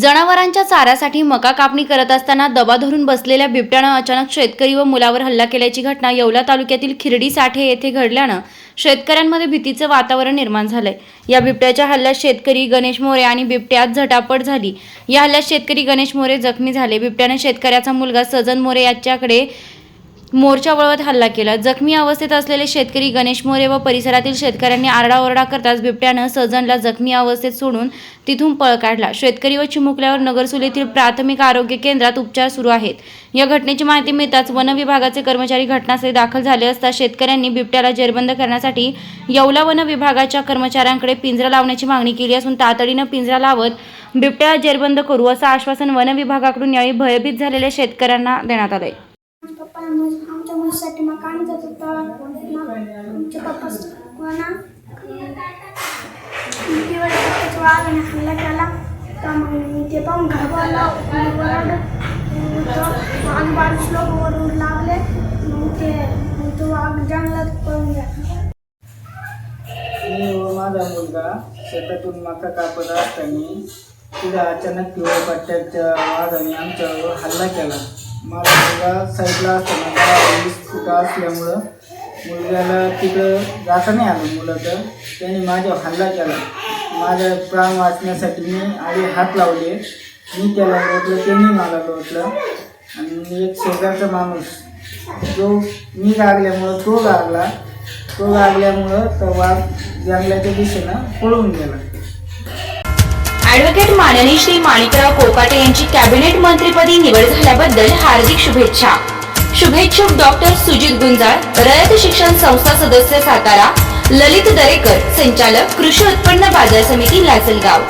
जनावरांच्या चाऱ्यासाठी मका कापणी करत असताना दबा धरून बसलेल्या बिबट्यानं अचानक शेतकरी व मुलावर हल्ला केल्याची घटना येवला तालुक्यातील खिरडी साठे येथे घडल्यानं शेतकऱ्यांमध्ये भीतीचं वातावरण निर्माण झालंय. या बिबट्याच्या हल्ल्यात शेतकरी गणेश मोरे आणि बिबट्यात झटापट झाली. या हल्ल्यात शेतकरी गणेश मोरे जखमी झाले. बिबट्याने शेतकऱ्याचा मुलगा सजन मोरे याच्याकडे मोर्चा वळवत हल्ला केला. जखमी अवस्थेत असलेले शेतकरी गणेश मोरे व परिसरातील शेतकऱ्यांनी आरडाओरडा करताच बिबट्यानं सजनला जखमी अवस्थेत सोडून तिथून पळ काढला. शेतकरी व चिमुकल्यावर नगरसूल प्राथमिक आरोग्य केंद्रात उपचार सुरू आहेत. या घटनेची माहिती मिळताच वन विभागाचे कर्मचारी घटनास्थळी दाखल झाले असता शेतकऱ्यांनी बिबट्याला जेरबंद करण्यासाठी येवला वन विभागाच्या कर्मचाऱ्यांकडे पिंजरा लावण्याची मागणी केली असून तातडीनं पिंजरा लावत बिबट्याला जेरबंद करू असं आश्वासन वन विभागाकडून यावेळी भयभीत झालेल्या शेतकऱ्यांना देण्यात आलं आहे म्हस- आमच्या म्हशीसाठी मग होता आमचे पप्पा कोणा हो दिवाळी पप्पाच्या वाघाने हल्ला केला तर मग मी ते पाहून घाबरला मग वाघ बारीक लोक वरून लागले मग ते तो वाघ जंगलात पळून गेला. मी व माझा मुलगा शेतातून मका कापत असताना तिला अचानक पिवळ्या पट्ट्याच्या वाघाने आमच्यावर हल्ला केला. माझा मुलगा साईडला असताना वीस फुटं असल्यामुळं मुलग्याला तिकडं जाता नाही आलं मुलं तर. त्याने माझ्या हल्ला केला. माझा प्राण वाचण्यासाठी मी आधी हात लावले. मी त्याला लोटलं त्यांनी मला लोटलं आणि एक शेजारचा माणूस. जो मी गागल्यामुळं तो गागला. तो गागल्यामुळं तो वाघ जंगलाच्या दिशेनं पळून गेला. ॲडव्होकेट माननी श्री माणिकराव कोकाटे यांची कॅबिनेट मंत्रीपदी निवड झाल्याबद्दल हार्दिक शुभेच्छा. शुभेच्छुक डॉक्टर सुजित गुंजाळ रयत शिक्षण संस्था सदस्य सातारा ललित दरेकर संचालक कृषी उत्पन्न बाजार समिती लासलगाव.